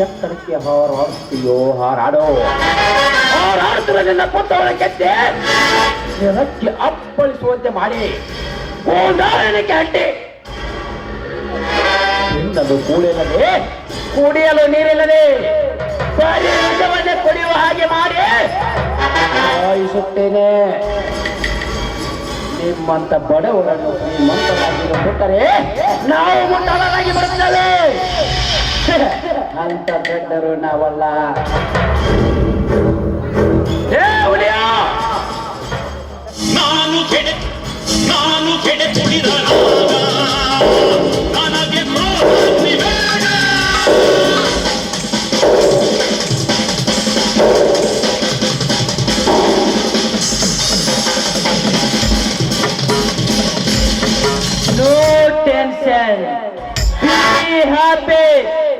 ಎತ್ತರಕ್ಕೆ ಹಾರಾಡ್ತೀಯೋ ಹಾರಾಡೋ? ಹಾರಾಡ್ತಿರೋದನ್ನ ಕೊತ್ತವಳ ಅಪ್ಪಳಿಸುವಂತೆ ಮಾಡಿ. ಅಡ್ಡಿ ತಿನ್ನಲು ಕೂಡಿಲ್ಲದೆ ಕುಡಿಯಲು ನೀರಿಲ್ಲದೆ ಕುಡಿಯುವ ಹಾಗೆ ಮಾಡಿ. ಭಾವಿಸುತ್ತೇನೆ ನಿಮ್ಮಂತ ಬಡವರನ್ನು ಶ್ರೀಮಂತರಾಗಿ ಬಿಟ್ಟರೆ ನಾವು ಮುಟ್ಟಲಾಗಿ ಬರುತ್ತೇವೆ. ಅಂತ ದೊಡ್ಡರು ನಾವಲ್ಲ. ನಾನು ಕೆಡೆ ನಾನು ಕೆಡೆ ಕುಡಿದ ನನಗೆ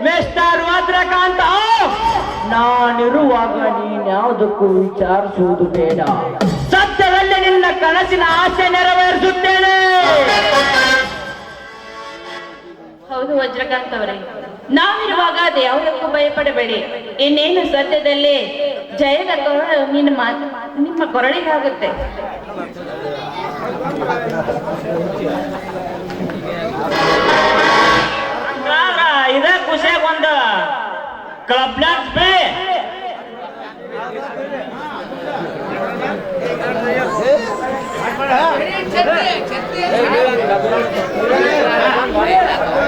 ಮಿಸ್ಟರ್ ಭದ್ರಕಾಂತ ನಾನಿರುವಾಗ ನೀನ್ಯಾವುದಕ್ಕೂ ವಿಚಾರಿಸುವುದು ಬೇಡ. ಸತ್ಯದಲ್ಲಿ ನಿನ್ನ ಕನಸಿನ ಆಸೆ ನೆರವೇರಿಸುತ್ತೇನೆ. ಹೌದು ವಜ್ರಕಾಂತ್ ಅವರೇ, ನಾವಿರುವಾಗ ಅದು ಯಾವುದಕ್ಕೂ ಭಯಪಡಬೇಡಿ. ಇನ್ನೇನು ಸತ್ಯದಲ್ಲಿ ಜಯದ ಕೊರಳು ನಿನ್ನ ಮಾತು ನಿಮ್ಮ ಕೊರಳಿಗಾಗುತ್ತೆ. Club B.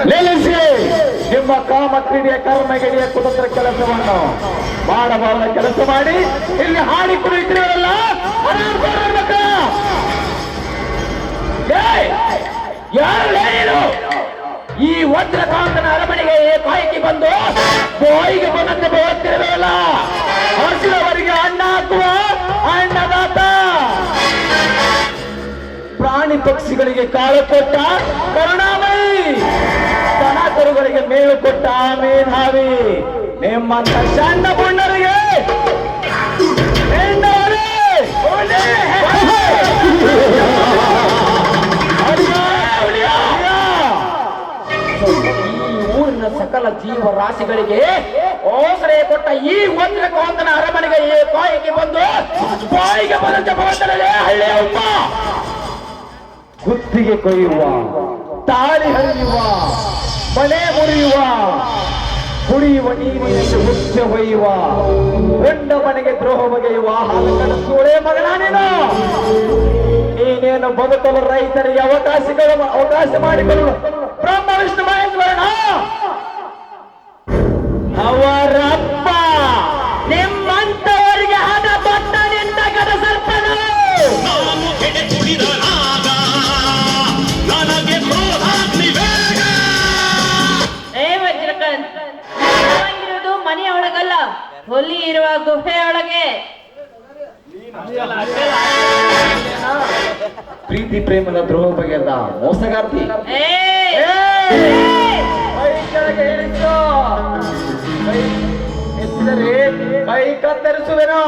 ನಿಲ್ಲಿಸಿ. ನಿಮ್ಮ ಕಾಮ ಕ್ರೀಡೆಯ ಕರ್ಮಗಿರಿಯ ಕುತಂತ್ರ ಕೆಲಸವನ್ನು ಮಾಡಬಾರದ ಕೆಲಸ ಮಾಡಿ. ಇಲ್ಲಿ ಹಾಡಿ ಕುಡಿಯುತ್ತಿರಲ್ಲ ಯಾರು ಈ ವಜ್ರಕಾಂತನ ಅರಮನೆಗೆ ಏ ಬಂದು ಬಾಯಿಗೆ ಬಂದಂತೆ ಬರುತ್ತಿರಲಿಲ್ಲ ಹಸಿದವರಿಗೆ ಅನ್ನ ಹಾಕುವ ಅನ್ನದಾತ ಪ್ರಾಣಿ ಪಕ್ಷಿಗಳಿಗೆ ಕಾಳು ಕೊಟ್ಟ ಕರುಣಾಮಯಿ. ಕರುಗಳಿಗೆ ಮೇವು ಕೊಟ್ಟ ಮೇಧಾವಿ. ನಿಮ್ಮಂತ ಸಣ್ಣ ಬಣ್ಣರಿಗೆ ಹೆಣ್ಣವರೇ, ಊರಿನ ಜೀವ ರಾಶಿಗಳಿಗೆ ಓಸರೆ ಕೊಟ್ಟ ಈ ವಜ್ರಕಾಂತನ ಅರಮನೆಗೆ ಈ ಬಾಯಿಗೆ ಬಂದು ಬಾಯಿಗೆ ಬಂದಂತೆ ಬರುತ್ತಲೇ ಹಳ್ಳಿಯ ಉಪ್ಪ! ಗುತ್ತಿಗೆ ಕೊಯ್ಯುವ, ತಾಳಿ ಹರಿಯುವ, ಮನೆ ಮುರಿಯುವ, ಕುಡಿಯುವ ನೀರಿನಲ್ಲಿ ಹುಚ್ಚ ಹೊಯ್ಯುವ ಗಂಡ ಮನೆಗೆ ದ್ರೋಹ ಬಗೆಯುವ ಹಾಲು ಮಗನ ನೀನು ನೀನೇನು ಬದುಕಲು ರೈತರಿಗೆ ಅವಕಾಶಗಳು, ಅವಕಾಶ ಮಾಡಿಕೊಳ್ಳುವ ಬ್ರಹ್ಮ ವಿಷ್ಣು ಮಹೇಶ್ವರನ ಅವರಪ್ಪ ನಿಮ್ಮಂತವರಿಗೆ ಹಣ ಬಟ್ಟ ನಿಂದ ಗದ ಸರ್ಪನು ನಾನು ನನಗೆ ಕ್ರೋಧಾಗ್ನಿ ಏ ಮನೆಯೊಳಗಲ್ಲ ಹೊಲಿ ಇರುವ ಗುಹೆಯೊಳಗೆ ಪ್ರೀತಿ ಪ್ರೇಮದ ದ್ರೋಹ ಬಗೆದ ಮೋಸಗಾರ್ತಿ. ಏ ಇಳಿಸು. ಕೈ ಕತ್ತರಿಸುವೆನು?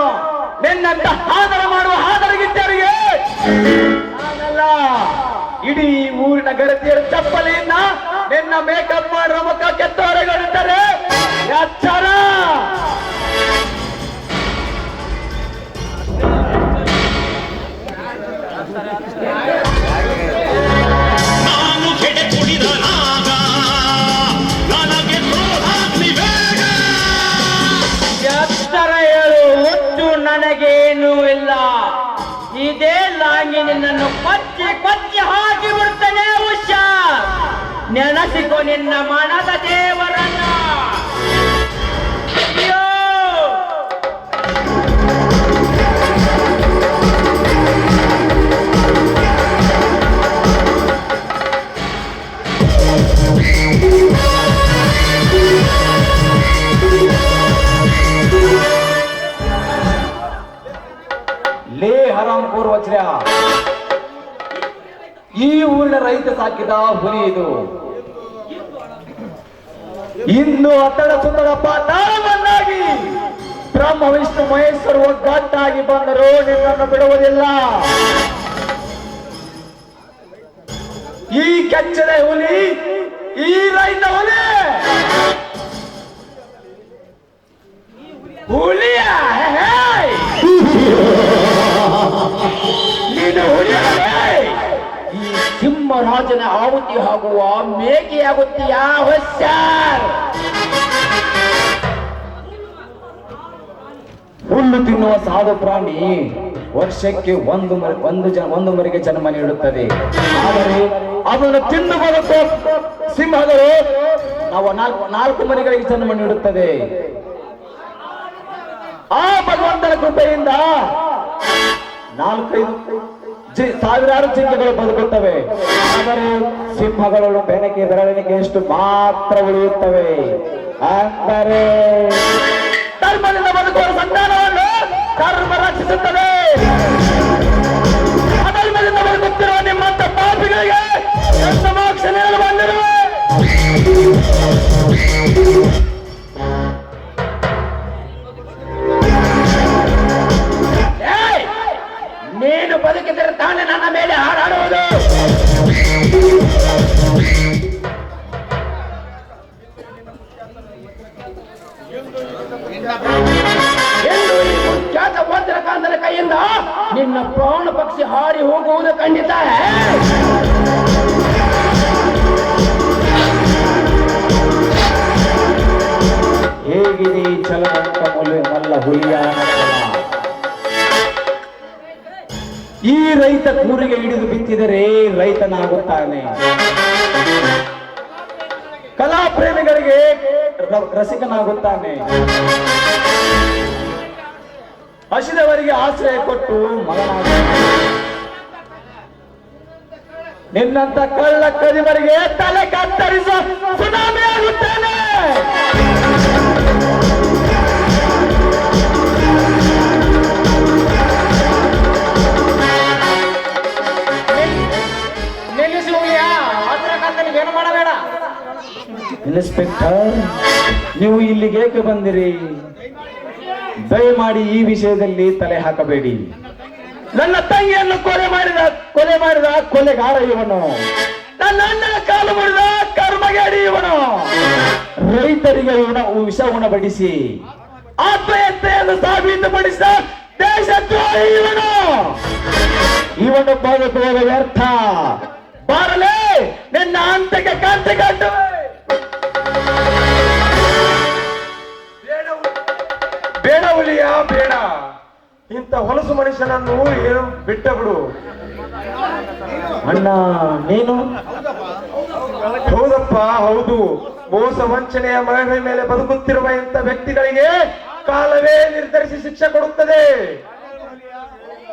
ನಿನ್ನಂತ ಆದರ ಮಾಡುವ ಆದರಗಿದ್ದರಿಗೆ ಇಡೀ ಊರಿನ ಗರತಿಯರ ಚಪ್ಪಲಿಯಿಂದ ನಿನ್ನ ಮೇಕಪ್ ಮಾಡುವ ಮುಖ ಕೆತ್ತವರೆಗಳಿದ್ದಾರೆ ಎಚ್ಚರ ಲಾಂಗಿ ನಿನ್ನನ್ನು ಕೊಚ್ಚಿ ಕೊಚ್ಚಿ ಹಾಕಿ ಬಿಡ್ತೇನೆ ಹುಷಾರ್ ನೆನಸಿಕೊ ನಿನ್ನ ಮನದ ದೇವರನ್ನ ಅಯ್ಯೋ ಲೇ ಹರಾಂಪುರ್ ವಜ್ರ ಈ ಊರಿನ ರೈತ ಸಾಕಿದ ಹುಲಿ ಇದು. ಇಂದು ಅತಡ ಸುಂದರಪ್ಪ ಪಾತಾಳವನ್ನಾಗಿ ಬ್ರಹ್ಮ, ವಿಷ್ಣು, ಮಹೇಶ್ವರ ಒಗ್ಗಟ್ಟಾಗಿ ಬಂದರು ನಿನ್ನನ್ನು ಬಿಡುವುದಿಲ್ಲ. ಈ ಕೆಚ್ಚಲೆ ಹುಲಿ, ಈ ರೈತ ಹುಲಿ ಹುಲಿಯ ಸಿಂಹರಾಜನ ಆಹುತಿ ಆಗುವ ಮೇಕೆಯಾಗುತ್ತೀಯಾ ಹೊಸ ಹುಲ್ಲು ತಿನ್ನುವ ಸಾಧು ಪ್ರಾಣಿ ವರ್ಷಕ್ಕೆ ಒಂದು ಮರಿ, ಒಂದು ಜನ, ಒಂದು ಮರಿಗೆ ಜನ್ಮ ನೀಡುತ್ತದೆ. ಆದರೆ ಅದನ್ನು ತಿಂದು ಬದುಕೋ ಸಿಂಹಗಳು, ನಾವು ನಾಲ್ಕು ನಾಲ್ಕು ಮರಿಗಳಿಗೆ ಜನ್ಮ ನೀಡುತ್ತದೆ. ಆ ಭಗವಂತನ ಕೃಪೆಯಿಂದ ನಾಲ್ಕೈದು ಸಾವಿರಾರು ಜಿಂಕೆಗಳು ಬದುಕುತ್ತವೆ. ಆದರೆ ಸಿಂಹಗಳು ಬೆನಕೆ ಬೆರಳಿನಿಗೆಷ್ಟು ಮಾತ್ರ ಉಳಿಯುತ್ತವೆ. ಅಂದರೆ ಧರ್ಮದಿಂದ ಬದುಕುವ ಸಂತಾನವನ್ನು ಧರ್ಮ ರಕ್ಷಿಸುತ್ತದೆ. ಅಧರ್ಮದಿಂದ ಬದುಕುತ್ತಿರುವ ನಿಮ್ಮಂತ ಪಾಪಿಗಳಿಗೆ ನೀಡಲು ಬಂದಿರುವೆ ಬದುಕಿದರೆ ತಾನೇ ನನ್ನ ಮೇಲೆ ಹಾರಾಡುವುದು. ಕುಖ್ಯಾತ ವಜ್ರಕಾಂತನ ಕೈಯಿಂದ ನಿನ್ನ ಪ್ರಾಣ ಪಕ್ಷಿ ಹಾರಿ ಹೋಗುವುದು ಖಂಡಿತ. ಹೇಗಿದೆ ಚಲವಂತ ಮುಲಿ ಮಲ್ಲ ಹುಲಿಯಾನ? ಈ ರೈತ ಕೂರಿಗೆ ಹಿಡಿದು ಬಿತ್ತಿದರೆ ರೈತನಾಗುತ್ತಾನೆ. ಕಲಾ ಪ್ರೇಮಿಗಳಿಗೆ ರಸಿಕನಾಗುತ್ತಾನೆ. ಹಸಿದವರಿಗೆ ಆಶ್ರಯ ಕೊಟ್ಟು ಮಗನಾಗುತ್ತಾನೆ. ನಿನ್ನಂತ ಕಳ್ಳ ಕದಿಮರಿಗೆ ತಲೆ ಕತ್ತರಿಸ ಸುನಾಮಿ ಆಗುತ್ತಾನೆ. ಮಾಡಬೇಡ ಇನ್ಸ್ಪೆಕ್ಟರ್ ನೀವು ಇಲ್ಲಿಗೆ ಏಕೆ ಬಂದಿರಿ? ದಯಮಾಡಿ ಈ ವಿಷಯದಲ್ಲಿ ತಲೆ ಹಾಕಬೇಡಿ. ನನ್ನ ತಂಗಿಯನ್ನು ಕೊಲೆ ಮಾಡಿದ ಕೊಲೆ ಮಾಡಿದ ಕೊಲೆಗಾರ ಇವನು. ನನ್ನ ಅಣ್ಣನ ಕಾಲು ಮುರಿದ ಕರ್ಮಗೇಡಿ ಇವನು. ರೈತರಿಗೆ ಇವನ ವಿಷ ಉಣಬಡಿಸಿ. ಆತ್ಮಹತ್ಯೆಯನ್ನು ಸಾಬೀತುಪಡಿಸಿದ ದೇಶದ್ರೋಹಿ ಇವನು. ಇವನು ಬದುಕುವುದು ವ್ಯರ್ಥ. ಬಾರಲೇ! ನಿನ್ನ ಅಂತಕ್ಕೆ ಕಾಂತಿ ಕಟ್ಟುವೆ ಬೇಡ ಹುಲಿಯ, ಬೇಡ. ಇಂಥ ಹೊಲಸು ಮನುಷ್ಯನನ್ನು ಏನು ಬಿಟ್ಟ ಬಿಡು. ಅಣ್ಣ, ನೀನು? ಹೌದಪ್ಪ, ಹೌದು. ಮೋಸ ವಂಚನೆಯ ಮಹಿಳೆ ಮೇಲೆ ಬದುಕುತ್ತಿರುವ ಇಂಥ ವ್ಯಕ್ತಿಗಳಿಗೆ ಕಾಲವೇ ನಿರ್ಧರಿಸಿ ಶಿಕ್ಷೆ ಕೊಡುತ್ತದೆ.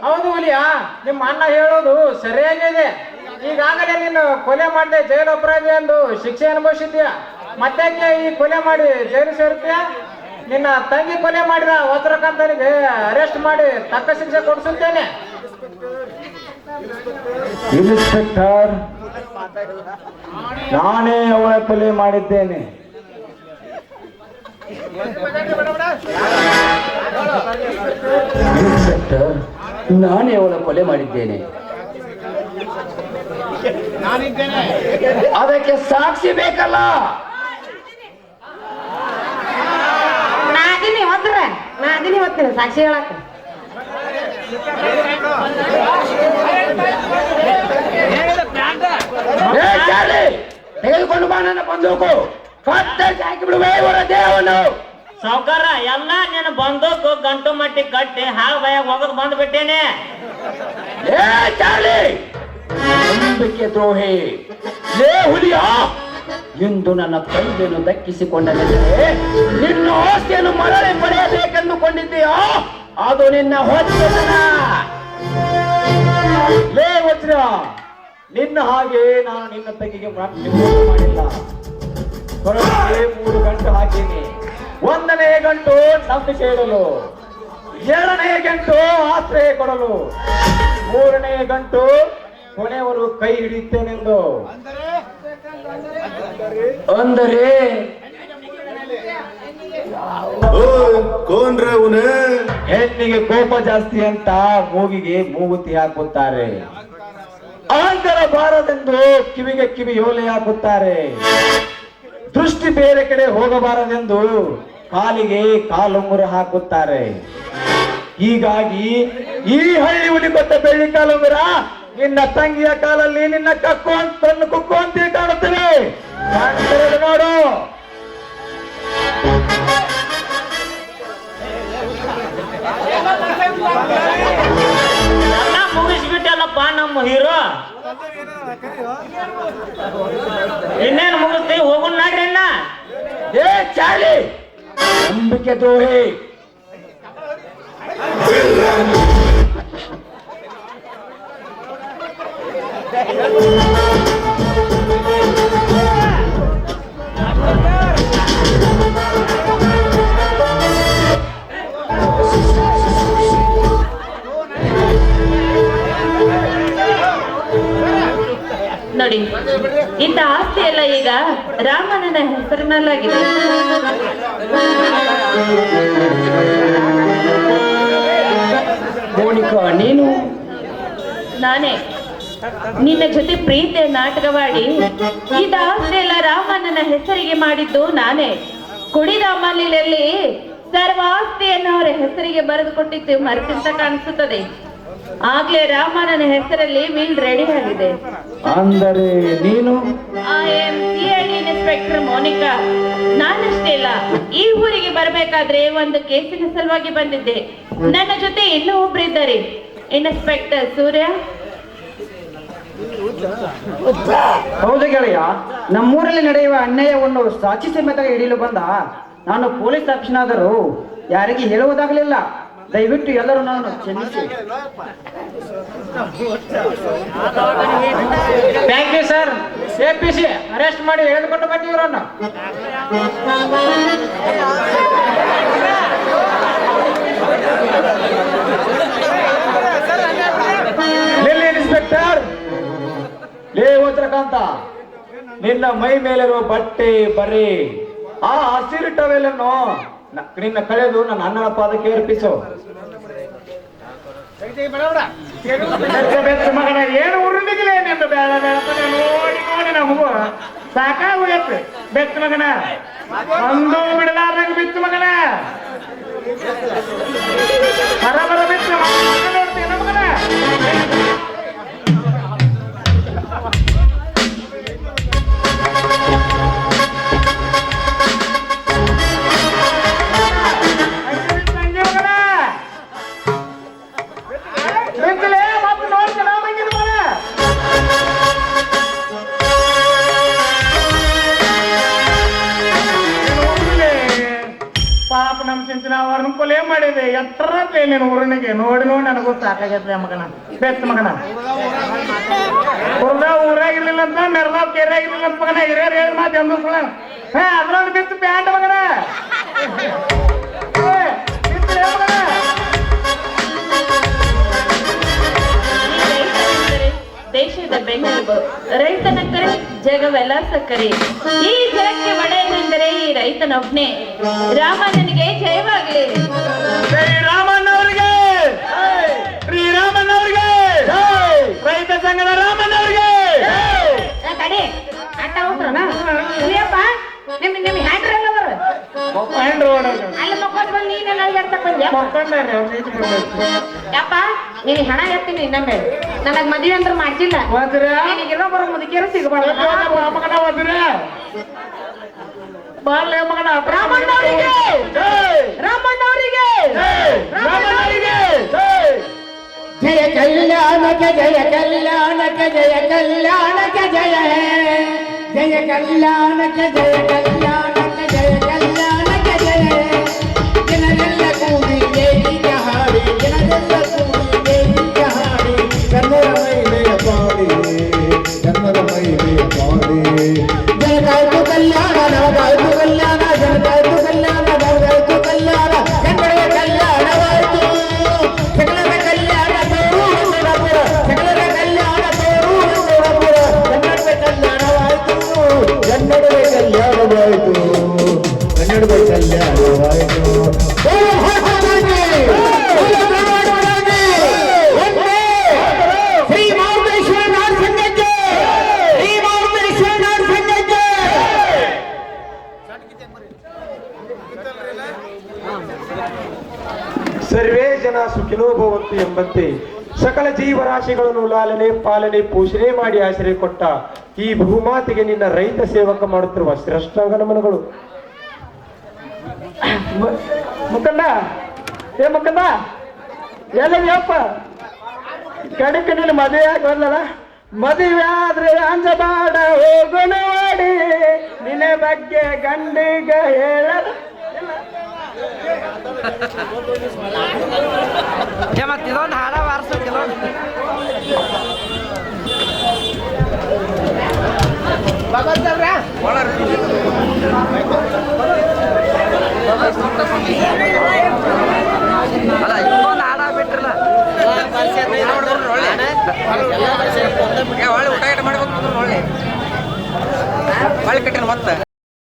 ಹೌದು ಹುಲಿಯಾ, ನಿಮ್ಮ ಅಣ್ಣ ಹೇಳೋದು ಸರಿಯಾಗಿದೆ ಈಗಾಗಲೇ ನೀನು ಕೊಲೆ ಮಾಡಿದೆ ಜೈಲು ಅಪರಾಧಿ ಎಂದು ಶಿಕ್ಷೆ ಅನುಭವಿಸಿದ್ಯಾ ಮತ್ತೆ ಈ ಕೊಲೆ ಮಾಡಿ ಜೈಲು ಸೇರ್ತೀಯ? ನಿನ್ನ ತಂಗಿ ಕೊಲೆ ಮಾಡಿದ ವಜ್ರಕಾಂತನಿಗೆ ಅರೆಸ್ಟ್ ಮಾಡಿ ತಕ್ಕ ಶಿಕ್ಷೆ ಕೊಡಿಸುತ್ತೇನೆ. ಇನ್ಸ್ಪೆಕ್ಟರ್ ನಾನೇ ಅವಳ ಕೊಲೆ ಮಾಡಿದ್ದೇನೆ. ಇನ್ಸ್ಪೆಕ್ಟರ್ ನಾನೇ ಅವಳ ಕೊಲೆ ಮಾಡಿದ್ದೇನೆ. ಅದಕ್ಕೆ ಸಾಕ್ಷಿ ಬೇಕಲ್ಲ. ನಾದಿನಿ ಹೋದ್ರ. ನಾದಿನಿ ಹೊತ್ತೀನಿ ಸಾಕ್ಷಿ ಹೇಳಕ್ಕ ತೆಗೆದುಕೊಂಡು ಬಾ ನನ್ನ ಬಂದೂಕು. ಕತ್ತರಿಸಿ ಹಾಕಿ ಬಿಡುವೆ ಇವರ ದೇಹವನ್ನು. ಸಾವ್ಕಾರ ಎಲ್ಲ ನೀನು ಬಂದೋಕು ಗಂಟು ಮಟ್ಟಿ ಕಟ್ಟಿ ಹಾಳು ಬಾಯಾಗ ಹೋಗದ್ ಬಂದ್ಬಿಟ್ಟೇನೆ. ಏ ಚಾರ್ಲಿ. ನಂಬಿಕೆ ದ್ರೋಹಿ. ಲೇ ಹುಲಿಯಾ! ಎಂದು ನನ್ನ ತಂದೆಯನ್ನು ದಕ್ಕಿಸಿಕೊಂಡನೆಂದರೆ ನಿನ್ನ ಆಸ್ತಿಯನ್ನು ಮರಳಿ ಪಡೆಯಬೇಕೆಂದುಕೊಂಡಿದ್ದೀಯಾ? ಅದು ನಿನ್ನ ಹೊಚ್ಚತನ ಲೇ ವಜ್ರ! ನಿನ್ನ ಹಾಗೆ ನಾನು ನಿನ್ನ ತಂಗಿಗೆ ಮಾಡಿಲ್ಲ. ಮೂರು ಗಂಟು ಹಾಕೀನಿ. ಒಂದನೇ ಗಂಟು ನಂಬಿಕೆ ಇಡಲು. ಎರಡನೇ ಗಂಟು ಆಶ್ರಯ ಕೊಡಲು. ಮೂರನೇ ಗಂಟು ಕೊನೆಯವರು ಕೈ ಹಿಡಿಯುತ್ತೇನೆಂದು. ಅಂದರೆ? ಹೆಣ್ಣಿಗೆ ಕೋಪ ಜಾಸ್ತಿ ಅಂತ ಮೂಗಿಗೆ ಮೂಗುತಿ ಹಾಕುತ್ತಾರೆ. ಆಂತರ ಬಾರದೆಂದು ಕಿವಿಗೆ ಕಿವಿ ಯೋಲೆ ಹಾಕುತ್ತಾರೆ. ದೃಷ್ಟಿ ಬೇರೆ ಕಡೆ ಹೋಗಬಾರದೆಂದು ಕಾಲಿಗೆ ಕಾಲುಂಗುರ ಹಾಕುತ್ತಾರೆ. ಹೀಗಾಗಿ ಈ ಹಳ್ಳಿ ಉಳಿಕೊತ್ತ ಬೆಳ್ಳಿ ಕಾಲುಂಗುರ ನಿನ್ನ ತಂಗಿಯ ಕಾಲಲ್ಲಿ ನಿನ್ನ ಕಕ್ಕು ಅಂತ ಕಣ್ಣು ಕುಕ್ಕು ಅಂತ ಕಾಣುತ್ತವೆ ನೋಡು. ಮುಗಿಸ್ಬಿಟ್ಟಲ್ಲಪ್ಪ ನಮ್ಮ ಹೀರೋ. ಇನ್ನೇನು ಮುಗಿಸ್ತೀವಿ ಹೋಗುನ್ ನಾಡ್ರಿ ಅಣ್ಣ. ಏ ಚಾಳಿ. ನಂಬಿಕೆ ದ್ರೋಹಿ. ನೋಡಿ ಇಂಥ ಆಸ್ತಿ ಎಲ್ಲ ಈಗ ರಾಮಣ್ಣನ ಹೆಸರಿನಲ್ಲಾಗಿದೆ. ಮೋನಿಕಾ ನೀನು? ನಾನೇ. ನಿನ್ನ ಜೊತೆ ಪ್ರೀತಿಯ ನಾಟಕವಾಡಿ ಇದ ಆಸ್ತಿಯೆಲ್ಲ ರಾಮಣ್ಣನ ಹೆಸರಿಗೆ ಮಾಡಿದ್ದು ನಾನೇ. ಕುಡಿದ ಅಮಲಿನಲ್ಲಿ ಸರ್ವ ಆಸ್ತಿಯನ್ನು ಅವರ ಹೆಸರಿಗೆ ಬರೆದು ಕೊಟ್ಟಿದ್ದು ಮರೆತಿಂತ ಕಾಣಿಸುತ್ತದೆ. ಆಗ್ಲೇ ರಾಮಣ್ಣನ ಹೆಸರಲ್ಲಿ ಮೀನ್ ರೆಡಿ ಆಗಿದೆ. ಅಂದರೆ ನೀನು? ಇನ್ಸ್ಪೆಕ್ಟರ್ ಮೋನಿಕಾ. ನಾನಷ್ಟೇ ಇಲ್ಲ ಈ ಊರಿಗೆ ಬರಬೇಕಾದ್ರೆ ಒಂದು ಕೇಸಿನ ಸಲುವಾಗಿ ಬಂದಿದ್ದೆ. ನನ್ನ ಜೊತೆ ಇನ್ನೂ ಒಬ್ರಿದ್ದಾರೆ. ಇನ್ಸ್ಪೆಕ್ಟರ್ ಸೂರ್ಯ ಹೌದು ಗೆಳೆಯ, ನಮ್ಮೂರಲ್ಲಿ ನಡೆಯುವ ಅನ್ಯಾಯವನ್ನು ಸಾಕ್ಷಿ ಸಮೇತ ಹಿಡಿಯಲು ಬಂದ ನಾನು ಪೊಲೀಸ್ ಆದರೂ ಯಾರಿಗೆ ಹೇಳುವುದಾಗಲಿಲ್ಲ. ದಯವಿಟ್ಟು ಎಲ್ಲರೂ ನಾನು ಕ್ಷಮಿಸಿ. Thank you sir A P C arrest ಮಾಡಿ ಹೇಳಿಕೊಂಡು ಬನ್ನಿ ಇವರನ್ನು. ಇನ್ಸ್ಪೆಕ್ಟರ್ ಲೇ ವಜ್ರಕಾಂತ ನಿನ್ನ ಮೈ ಮೇಲಿರುವ ಬಟ್ಟೆ ಬರೀ ಆ ಹಸಿರು ಅನ್ನು ನಿನ್ನ ಕಳೆದು ನನ್ನ ಅಣ್ಣನ ಪಾದಕ್ಕೆ ಅರ್ಪಿಸು. ಮಗನ, ಏನು ಉರುಳಿದಿಲ್ಲ ನಿಂದು ಬೇಡ ನೋಡಿ ನೋಡಿ ನಮಗೂ ಸಾಕಾಗೋಗತ್ತೆ ಬೆತ್ತ ಮಗನ ಒಂದು ಬಿಡಲಾರ್ದಂಗ ಬಿತ್ತು ಮಗನ. ಬರ ಬರ ಬಿತ್ತು ನೋಡ್ತೀಯ ಮಗನ. ಮಾಡಿದೆ ನಿನ್ನ ನೀನು ಊರನಿಗೆ ನೋಡಿ ನೋಡಿ ನನಗೂ ಸಾಕಾಗೈತೆ ಮಗನ ಬೆಸ್ಟ್ ಮಗನ ಹುರ್ದ ಊರಾಗಿರ್ಲಿಲ್ಲ ಅಂತ ಮೆರ್ದಾವ್ ಕೇರಿಯಾಗಿರ್ಲಿಲ್ಲ ಅಂತ ಮಗನ ಹಿರಿಯರು ಹೇಳಿ ಮಾತು ಎಂದ ಹಾ ಅದ್ರಲ್ಲಿ ಬಿತ್ತು ಪ್ಯಾಂಟ್ ಮಗನ ಏ, ಬಿತ್ತಲೇ ಮಗನ ದೇಶದ ಬೆನ್ನೆಲುಬು ರೈತನ ಕರೆ ಜಗವೆಲ್ಲ ಸಕ್ಕರೆ ಈ ಜಗಕ್ಕೆ ಒಡೆಯನೆಂದರೆ ಈ ರೈತನೊಬ್ನೇ. ರಾಮನಿಗೆ ಜಯವಾಗಲಿ. ಶ್ರೀರಾಮಣ್ಣವರಿಗೆ ಶ್ರೀರಾಮಣ್ಣವರಿಗೆ ರೈತ ಸಂಘದ ತಡಿ ಅಟ್ಟ ಹೋಗ್ತಾನ ಇಲ್ಲಪ್ಪ ನಿಮ್ ನಿಮ್ ಹ್ಯಾಂಡ್ರ್ ಅಲ್ಲಿ ಮಕ್ಕೋದ್ ಬಂದು ನೀನೆ ನನಗೆ ಅಂತ ಬಂದ್ಯ? ಯಪ್ಪ ನೀನ್ ಹಣ ಎತ್ತೀನಿ ಇನ್ನೊಮ್ಮೆ. ನನಗ್ ಮದ್ವೆ ಅಂದ್ರೆ ಮಾಡ್ಸಿಲ್ಲ. ನಿನಗೆಲ್ಲ ಬರೋ ಮುದುಕಿಯರು ಸಿಗಬಾರ್ದು. ಬಾಲ್ಯ ಮಗನ ರಾಮಣ್ಣವರಿಗೆ! ರಾಮಣ್ಣವರಿಗೆ! ರಾಮಣ್ಣವರಿಗೆ! ಜಯ ಕಲ್ಯಾಣಕ್ಕೆ ಜಯ ಕಲ್ಯಾಣಕ್ಕೆ ಜಯ ಕಲ್ಯಾಣಕ್ಕೆ ಜಯ ಹೇ. ಜಯ ಕಲ್ಯಾಣಕ್ಕೆ ಜಯ ಕಲ್ಯಾಣಕ್ಕೆ ಜನರೆಲ್ಲ ಕೂಡಿ ದೇವಿಗೆ ಹಾಡಿ ಕನ್ನಡ ಎಂಬಂತೆ ಸಕಲ ಜೀವರಾಶಿಗಳನ್ನು ಲಾಲನೆ, ಪಾಲನೆ, ಪೋಷಣೆ ಮಾಡಿ ಆಶ್ರಯ ಕೊಟ್ಟ ಈ ಭೂಮಾತಿಗೆ ನಿನ್ನ ರೈತ ಸೇವಕ ಮಾಡುತ್ತಿರುವ ಶ್ರೇಷ್ಠಾಂಗ ನಮನಗಳು. ಮುಖಂಡ ಏ ಮುಖಂಡ ಎಲ್ಲಪ್ಪ ಕಡಿಕೆ ನೀನು ಮದುವೆ ಆಗಿ ಮದುವೆ ಆದ್ರೆ ಅಂಜಬಾಡ ಹೋಗುಣವಾಡಿ ನಿನ್ನ ಬಗ್ಗೆ ಗಂಡಿಗ ಹೇಳ ಮತ್ತಿದೊಂದು ಹಾಡ ಬಾರಿಸೋಕಿಲ್ಲ ಅಲ್ಲ ಇನ್ನೊಂದು ಹಾಡ ಬಿಟ್ರಲ್ಲ ಒಳ್ಳೆ ಊಟ ಗಿಟ ಮಾಡ್ಬೇಕು ಒಳ್ಳೆ ಒಳ್ಳೆ ಕಟ್ಟಿನ ಮತ್ತೆ